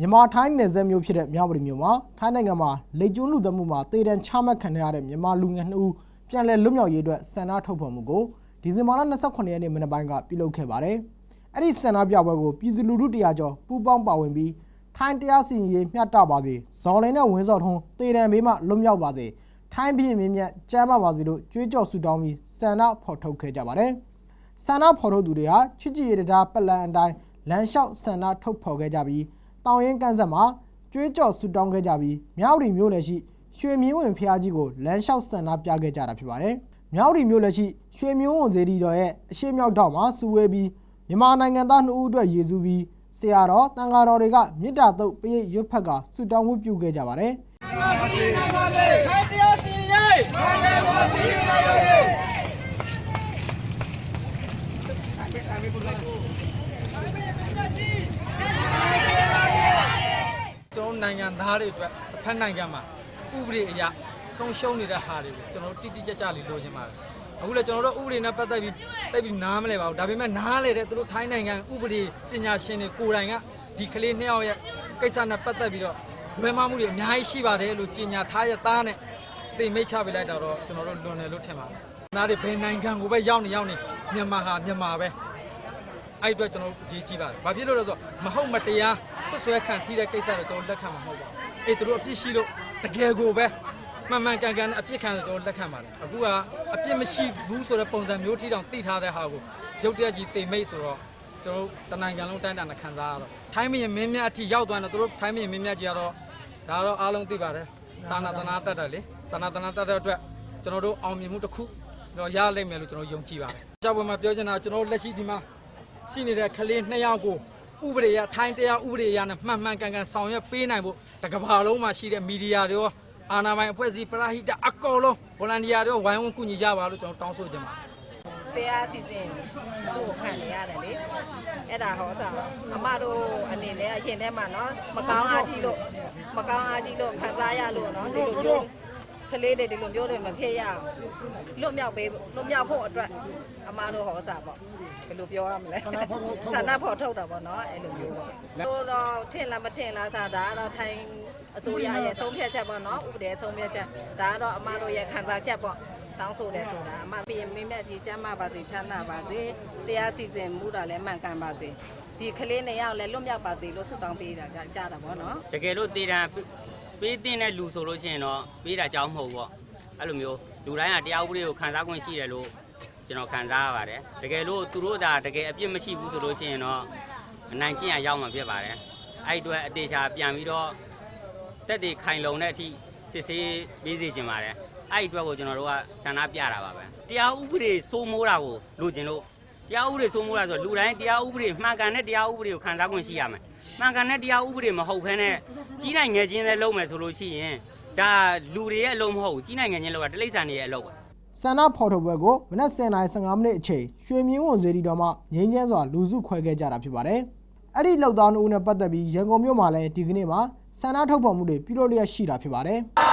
မြန်မာထိုင်းနယ်စပ်မြို့ဖြစ်တဲ့မြဝတီမြို့မှာထိုင်းနိုင်ငံမှာလေကျုံးလူသမှုမှာတေတံချမှတ်ခံရတဲ့မြန်မာလူငယ်နှစ်ဦးပြန်လည်လွတ်မြောက်ရေးအတွက်ဆန္ဒထုတ်ဖော်မှုကိုဒီဇင်ဘာလ28ရက်နေ့မနက်ပိုင်းကပြုလုပ်ခဲ့ပါတယ်။အဲ့ဒီဆန္ဒပြပွဲကိုပြည်သူလူထုတရားကျော်ပူးပေါင်းပါဝင်ပြီးထိုင်းတရားစီရင်ရေးမျှတပါစေဇော်လင်းနဲ့ဝင်းစော်ထွန်းတေတံဘေးမှလွတ်မြောက်ပါစေထိုင်းပြည်မြင့်မြတ်ကျမ်းမာပါစေလို့ကြွေးကြော်ဆုတောင်းပြီးဆန္ဒဖော်ထုတ်ခဲ့ကြပါတယ်။ဆန္ဒဖော်ထုတ်သူတွေဟာချစ်ကြည်ရတရားပလန်အတိုင်းလမ်းလျှောက်ဆန္ဒထုတ်ဖော်ခဲ့ကြပြီး တောင်ရင်ကန်းဆက်မှာကျွေးကြော်ဆူတောင်းခဲ့ကြပြီးမြောက်ရီမြို့နယ်ရှိရွှေမြင်းဝင်ဖျားကြီးကိုလမ်းလျှောက်ဆန္ဒပြခဲ့ကြတာဖြစ်ပါတယ်။မြောက်ရီမြို့နယ်ရှိရွှေမြင်းဝင်ဇေဒီတော်ရဲ့အရှိမြောက်တော့မှာစူဝေးပြီးမြန်မာနိုင်ငံသားနှစ်ဦးအတွက်ရည်စူးပြီးဆရာတော်တန်ဃာတော်တွေကမေတ္တာတုတ်ပရိတ်ရွတ်ဖက်ကဆူတောင်းဝတ်ပြုခဲ့ကြပါတယ်။ခိုင်တရားစီရင်ကျွ န်တော်နိုင်ငံသားတွေအတွက်တစ်ဖက်နိုင်ငံမှာဥပဒေအရဆုံးရှုံးနေတဲ့ဟာတွေကိုကျွန်တော်တို့တိတိကျကျလေးလိုချင်ပါတယ်အခုလည်းကျွန်တော်တို့ဥပဒေနဲ့ပတ်သက်ပြီးတိတ်ပြီးနားမလဲပါဘူးဒါပေမဲ့နားလေတဲ့သူတို့ထိုင်းနိုင်ငံဥပဒေပညာရှင်တွေကိုယ်တိုင်ကဒီကလေးနှစ်ယောက်ရဲ့ကိစ္စနဲ့ပတ်သက်ပြီးတော့လွယ်မှားမှုတွေအများကြီးရှိပါတယ်လို့ကြေညာထားရသားနဲ့သိမိတ်ချပေးလိုက်တော့ကျွန်တော်တို့လွန်တယ်လို့ထင်ပါတယ်နားတွေဘယ်နိုင်ငံကိုပဲရောက်နေရောက်နေမြန်မာဟာမြန်မာပဲ အဲ့အတွက်ကျွန်တော်တို့အရေးကြီးပါတယ်။ဘာဖြစ်လို့လဲဆိုတော့မဟုတ်မတရားဆွဆွဲခံထိတဲ့ကိစ္စတော့ကျွန်တော်လက်ခံမှာမဟုတ်ပါဘူး။အေးသူတို့အပြစ်ရှိလို့တကယ်ကိုပဲမှန်မှန်ကန်ကန်အပြစ်ခံတယ်ကျွန်တော်လက်ခံပါတယ်။အခုကအပြစ်မရှိဘူးဆိုတဲ့ပုံစံမျိုးထိတောင်သိထားတဲ့ဟာကိုရုပ်တရက်ကြီးတိမ်မိတ်ဆိုတော့ကျွန်တော်တို့တနိုင်ငံလုံးတိုင်းတာနဲ့ခံစားရတော့ထိုင်းမရင်မင်းမြတ်အထိရောက်သွားတယ်သူတို့ထိုင်းမရင်မင်းမြတ်ကြီးကတော့ဒါတော့အားလုံးသိပါတယ်။စာနာတနာတတ်တယ်လေ။စာနာတနာတတ်တဲ့အတွက်ကျွန်တော်တို့အောင်မြင်မှုတစ်ခုတော့ရလိမ့်မယ်လို့ကျွန်တော်ယုံကြည်ပါတယ်။ကြောက်ပွဲမှာပြောချင်တာကျွန်တော်တို့လက်ရှိဒီမှာ ရှိနေတဲ့ကလေးနှစ်ယောက်ကိုဥပဒေရထိုင်းတရားဥပဒေရနဲ့မှန်မှန်ကန်ကန်ဆောင်ရွက်ပေးနိုင်ဖို့တကဘာလုံးမှာရှိတဲ့မီဒီယာတွေရောအာဏာပိုင်အဖွဲ့အစည်းပရဟိတအကောလုံးဗိုလန်တီယာတွေရောဝိုင်းဝန်းကူညီကြပါလို့ကျွန်တော်တောင်းဆိုချင်ပါတယ်တရားစီစဉ်သူ့ကိုခံနေရတယ်လေအဲ့ဒါဟောတာအမတို့အနေနဲ့အရင်ထဲမှာနော်မကောင်းအားကြီးလို့မကောင်းအားကြီးလို့ခံစားရလို့နော်ဒီလိုမျိုး ကလေးတွေဒီလိုမျိုးတွေမဖြစ်ရအောင်လွတ်မြောက်ပေးလွတ်မြောက်ဖို့အတွက်အမားတို့ဟောစာပေါ့ဘယ်လိုပြောရမလဲဆန္ဒဖော်ထုတ်ဆန္ဒဖော်ထုတ်တာပေါ့နော်အဲ့လိုမျိုးပေါ့တို့တော့ထင်လားမထင်လားစာဒါတော့ထိုင်အစိုးရရဲ့ဆုံးဖြတ်ချက်ပေါ့နော်ဥပဒေဆုံးဖြတ်ချက်ဒါကတော့အမတို့ရဲ့ခံစားချက်ပေါ့တောင်းဆိုလဲဆိုတာအမပြင်မင်းမြတ်ကြီးကျမ်းမာပါစေချမ်းသာပါစေတရားစီစဉ်မှုတာလည်းမှန်ကန်ပါစေဒီကလေးနေရောက်လဲလွတ်မြောက်ပါစေလို့ဆုတောင်းပေးတာကြတာပေါ့နော်တကယ်လို့တည်တာ ပေးတင်တဲ့လူဆိုလို့ရှိရင်တော့ပေးတာကြောင်းမဟုတ်ဘူးပေါ့အဲ့လိုမျိုးလူတိုင်းကတရားဥပဒေကိုခံစား권ရှိတယ်လို့ကျွန်တော်ခံစားရပါတယ်တကယ်လို့သူတို့သာတကယ်အပြစ်မရှိဘူးဆိုလို့ရှိရင်တော့အနိုင်ကျင့်ရရောက်မှာဖြစ်ပါတယ်အဲ့ဒီအတွက်အသေးချာပြန်ပြီးတော့တက်တွေခိုင်လုံတဲ့အထိစစ်ဆေးပေးစေချင်ပါတယ်အဲ့ဒီအတွက်ကိုကျွန်တော်တို့ကဆန္ဒပြတာပါပဲတရားဥပဒေစိုးမိုးတာကိုလိုချင်လို့ တရားဥပဒေစိုးမိုးတာဆိုတော့လူတိုင်းတရားဥပဒေမှန်ကန်တဲ့တရားဥပဒေကိုခံစား권ရှိရမယ်မှန်ကန်တဲ့တရားဥပဒေမဟုတ်ဘဲနဲ့ကြီးနိုင်ငယ်ချင်းလည်းလုံးမယ်ဆိုလို့ရှိရင်ဒါလူတွေရဲ့အလုံးမဟုတ်ဘူးကြီးနိုင်ငယ်ချင်းလောက်ကတိရစ္ဆာန်တွေရဲ့အလုံးပဲဆန္ဒဖော်ထုတ်ပွဲကိုမနက်10:15မိနစ်အချိန်ရွှေမြင်းဝန်စေတီတော်မှငင်းချမ်းစွာလူစုခွဲခဲ့ကြတာဖြစ်ပါတယ်။အဲ့ဒီလောက်သားနှုတ်နဲ့ပတ်သက်ပြီးရန်ကုန်မြို့မှာလည်းဒီကနေ့မှာဆန္ဒထုတ်ဖော်မှုတွေပြုလုပ်လျက်ရှိတာဖြစ်ပါတယ်။